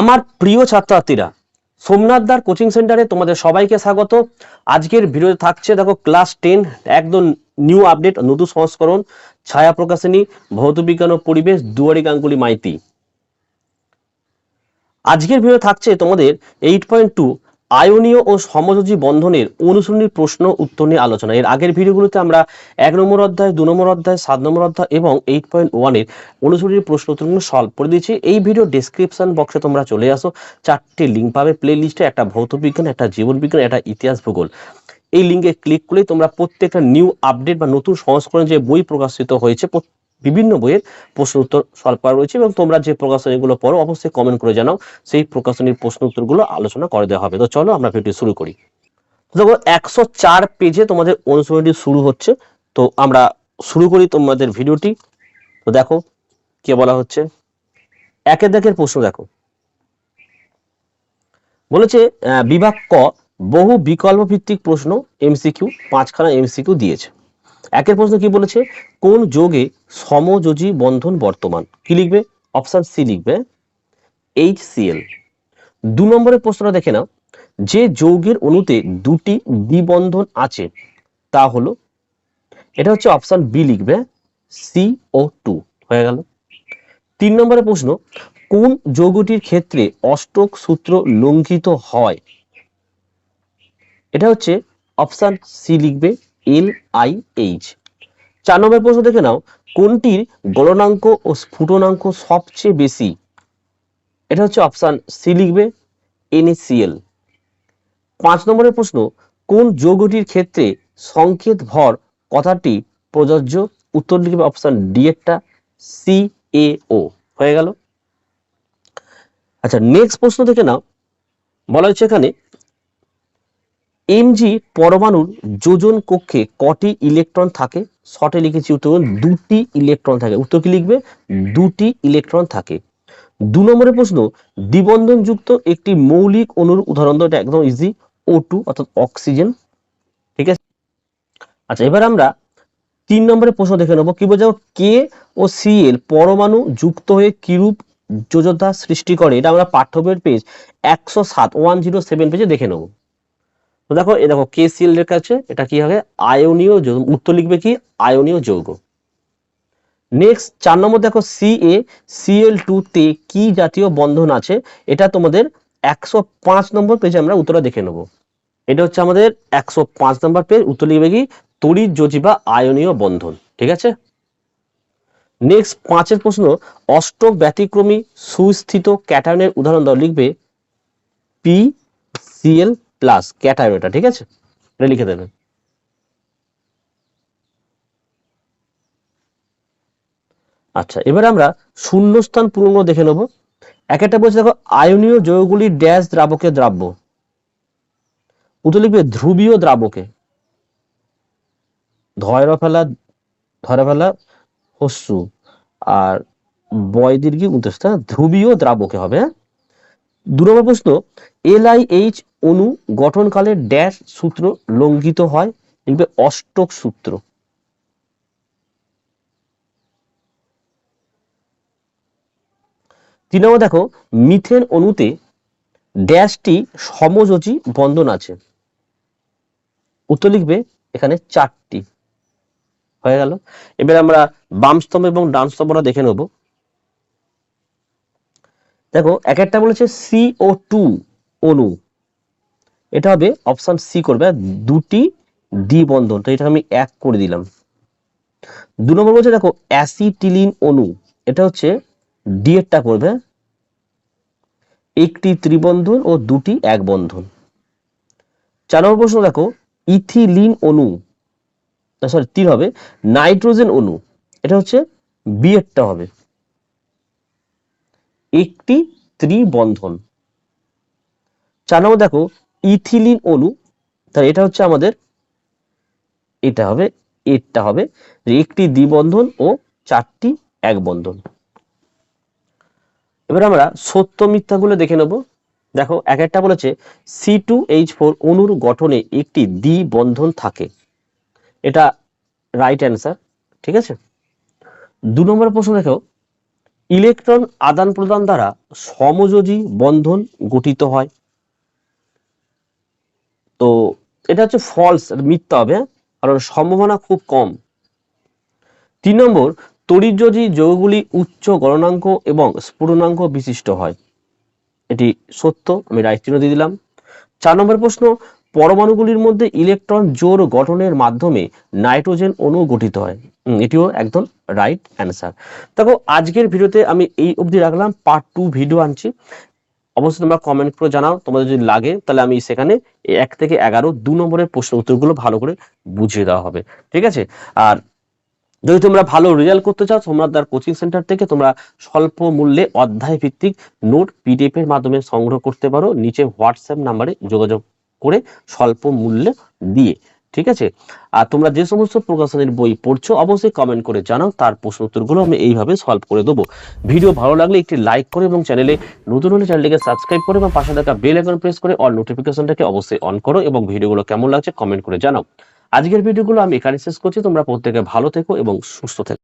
আমার প্রিয় ছাত্রছাত্রীরা, সোমনাথ সোমনাথদার কোচিং সেন্টারে তোমাদের সবাইকে স্বাগত। আজকের ভিডিওতে থাকছে, দেখো, ক্লাস টেন, একদম নিউ আপডেট, নতুন সংস্করণ, ছায়া প্রকাশনী, ভৌত বিজ্ঞান ও পরিবেশ, দুয়ারি গাঙ্গুলি মাইতি। আজকের ভিডিও থাকছে তোমাদের এইট পয়েন্ট টু আয়নীয় ও সমযোজী বন্ধনের অনুসরণীর প্রশ্ন উত্তর নিয়ে আলোচনা। এর আগের ভিডিওগুলোতে আমরা এক নম্বর অধ্যায়, দু নম্বর অধ্যায়, সাত নম্বর অধ্যায় এবং এইট পয়েন্ট ওয়ানের অনুসরণীর প্রশ্ন উত্তরগুলো সলভ করে দিয়েছি। এই ভিডিও ডেসক্রিপশন বক্সে তোমরা চলে আসো। চারটে লিঙ্ক পাবে প্লে লিস্টে একটা ভৌত বিজ্ঞান, একটা জীবন বিজ্ঞান, একটা ইতিহাস ভূগোল। এই লিঙ্কে ক্লিক করলে তোমরা প্রত্যেকটা নিউ আপডেট বা নতুন সংস্করণ যে বই প্রকাশিত হয়েছে বিভিন্ন বইয়ের প্রশ্ন উত্তর সলভ করা রয়েছে এবং তোমরা যে প্রকাশনীগুলো পড়ো, অবশ্যই কমেন্ট করে জানাও। সেই প্রকাশনীর প্রশ্ন উত্তরগুলো আলোচনা করে দেওয়া হবে। তো চলো আমরা ভিডিও শুরু করি। দেখো, একশো চার পেজে তোমাদের অনুসরণটি শুরু হচ্ছে। তো আমরা শুরু করি তোমাদের ভিডিওটি তো দেখো, কে বলা হচ্ছে? একের দেখের প্রশ্ন দেখো। বলেছে বিভাগ ক, বহু বিকল্প ভিত্তিক প্রশ্ন এমসিকিউ পাঁচখানা এমসিকিউ দিয়েছে। একের প্রশ্ন কি বলেছে? কোন যোগে সমযোজী বন্ধন বর্তমান? কি লিখবে? অপশন সি লিখবে এইচ সিএল দু নম্বরের প্রশ্নটা দেখে নাও। যে যৌগের অণুতে দুটি দ্বিবন্ধন আছে, তা হলো, এটা হচ্ছে অপশন বি লিখবে সি ও টু। হয়ে গেল। তিন নম্বরের প্রশ্ন, কোন যৌগটির ক্ষেত্রে অষ্টক সূত্র লঙ্ঘিত হয়? এটা হচ্ছে অপশন সি লিখবে এল আই এইচ চার নম্বর প্রশ্ন দেখে নাও, কোনটির গলনাঙ্ক ও স্ফুটনাঙ্ক সবচেয়ে বেশি? এটা হচ্ছে অপশন সি লিখবে এনএসিএল পাঁচ নম্বরের প্রশ্ন, কোন যৌগটির ক্ষেত্রে সংকেত ভর কথাটি প্রযোজ্য? উত্তর লিখবে অপশন ডি এরটা সি এ ও হয়ে গেল। আচ্ছা নেক্সট প্রশ্ন দেখে নাও, বলা হচ্ছে এখানে এমজি পরমাণুর যোজন কক্ষে কটি ইলেকট্রন থাকে? শর্টে লিখেছি উত্তর দুটি ইলেকট্রন থাকে। উত্তর কি লিখবে? দুটি ইলেকট্রন থাকে। দু নম্বরের প্রশ্ন দ্বিবন্ধন যুক্ত একটি মৌলিক অণুর উদাহরণ এটা একদম ইজি ও টু অর্থাৎ অক্সিজেন ঠিক আছে? আচ্ছা এবার আমরা তিন নম্বরের প্রশ্ন দেখে নেব। কি বোঝাবো? কে ও সিএল পরমাণু যুক্ত হয়ে কিরূপ যোজতা সৃষ্টি করে? এটা আমরা পাঠ্য বইয়ের পেজ একশো সাত ওয়ান জিরো সেভেন পেজে দেখে নেব। তো দেখো এ দেখো কে সিএল লেখা এটা কি হবে? আয়নীয় যৌগ। উত্তর লিখবে কি? আয়নীয় যৌগ। নেক্সট চার নম্বর দেখো সি এ সিএল টু তে কি জাতীয় বন্ধন আছে? এটা তোমাদের একশো পাঁচ নম্বর পেজে আমরা উত্তরটা দেখে নেব। এটা হচ্ছে আমাদের একশো পাঁচ নম্বর পেজ উত্তর লিখবে কি? তড়িৎ যোজি বা আয়নীয় বন্ধন। ঠিক আছে? নেক্সট পাঁচের প্রশ্ন অষ্ট ব্যতিক্রমী সুস্থিত ক্যাটায়নের উদাহরণ দাও। লিখবে পি সিএল প্লাস ক্যাটায়ন এটা, ঠিক আছে? এটা লিখে দেবেন। আচ্ছা এবার আমরা শূন্যস্থান পূর্ণ দেখে নেব। এক একটা বলছে, দেখো, আয়নীয় যৌগগুলি ড্যাশ দ্রাবকে দ্রাব্য। উত্তর লিখবে, ধ্রুবীয় দ্রাবকে। ধয়রা ফেলা, ধরা ফেলা হস্যু। আর বয় দীর্ঘি উন্তস্থা ধ্রুবীয় দ্রাবকে হবে হ্যাঁ? দু নম্বর প্রশ্ন এল আই এইচ অণু গঠনকালে ড্যাশ সূত্র লঙ্ঘিত হয় লিখবে অষ্টক সূত্র। তিন নম্বর দেখো, মিথেন অণুতে ড্যাশটি সমযোজী বন্ধন আছে। উত্তর লিখবে এখানে চারটি। হয়ে গেল। এবার আমরা বাম স্তম্ভ এবং ডান স্তম্ভটা দেখে নেব। দেখো, এক একটা বলেছে সিও টু অণু এটা হবে অপশন সি করবে দুটি দ্বিবন্ধন তো এটা আমি এক করে দিলাম। দু নম্বর বলছে, দেখো অ্যাসিটিলিন অণু, এটা হচ্ছে ডি এরটা করবে। একটি ত্রিবন্ধন ও দুটি এক বন্ধন। চার নম্বর প্রশ্ন, দেখো ইথিলিন অণু সরি তীর হবে নাইট্রোজেন অণু, এটা হচ্ছে বি এরটা হবে। একটি ত্রিবন্ধন। চার নম্বর, দেখো ইথিলিন অণু, তাহলে এটা হচ্ছে আমাদের, এটা হবে, এরটা হবে একটি দ্বিবন্ধন ও চারটি এক বন্ধন এবার আমরা সত্য মিথ্যাগুলো দেখে নেব। দেখো, এক একটা বলেছে সি টু এইচ ফোর অণুর গঠনে একটি দ্বিবন্ধন থাকে। এটা রাইট অ্যান্সার ঠিক আছে? দু নম্বর প্রশ্ন দেখো, ইলেকট্রন আদান প্রদান দ্বারা সমযোজী বন্ধন গঠিত হয়। তো এটা হচ্ছে ফলস মিথ্যা হবে হ্যাঁ? কারণ সম্ভাবনা খুব কম। তিন নম্বর, তড়িৎযোজী যৌগগুলি উচ্চ গণনাঙ্ক এবং স্ফুটনাঙ্ক বিশিষ্ট হয়। এটি সত্য, আমি রাইট চিহ্ন দিয়ে দিলাম। চার নম্বর প্রশ্ন, পরমাণুগুলির মধ্যে ইলেকট্রন জোর গঠনের মাধ্যমে নাইট্রোজেন অণু গঠিত হয়। এটিও একদম রাইট অ্যান্সার দেখো, আজকের ভিডিওতে আমি এই অবধি রাখলাম পার্ট টু ভিডিও আনছি। অবশ্যই তোমরা কমেন্ট করে জানাও, তোমাদের যদি লাগে, তাহলে আমি সেখানে এক থেকে এগারো দু নম্বরের প্রশ্ন উত্তরগুলো ভালো করে বুঝিয়ে দেওয়া হবে, ঠিক আছে? আর যদি তোমরা ভালো রেজাল্ট করতে চাও, তোমরা তার কোচিং সেন্টার থেকে তোমরা স্বল্প মূল্যে অধ্যায় ভিত্তিক নোট পিডিএফ এর মাধ্যমে সংগ্রহ করতে পারো, নিচে হোয়াটসঅ্যাপ নাম্বারে যোগাযোগ করে স্বল্প মূল্যে দিয়ে। ঠিক আছে? আর তোমরা যে সমস্ত প্রকাশনের বই পড়ছো, অবশ্যই কমেন্ট করে জানাও, তার প্রশ্ন উত্তরগুলো আমি এইভাবে সলভ করে দেবো। ভিডিও ভালো লাগলে একটি লাইক করে এবং চ্যানেলে নতুন হলে চ্যানেলটিকে সাবস্ক্রাইব করে এবং পাশে থাকা বেল আইকন প্রেস করে অল নোটিফিকেশনটাকে অবশ্যই অন করো এবং ভিডিওগুলো কেমন লাগছে কমেন্ট করে জানাও। আজকের ভিডিওগুলো আমি এখানে শেষ করছি। তোমরা প্রত্যেকে ভালো থেকো এবং সুস্থ থেকো।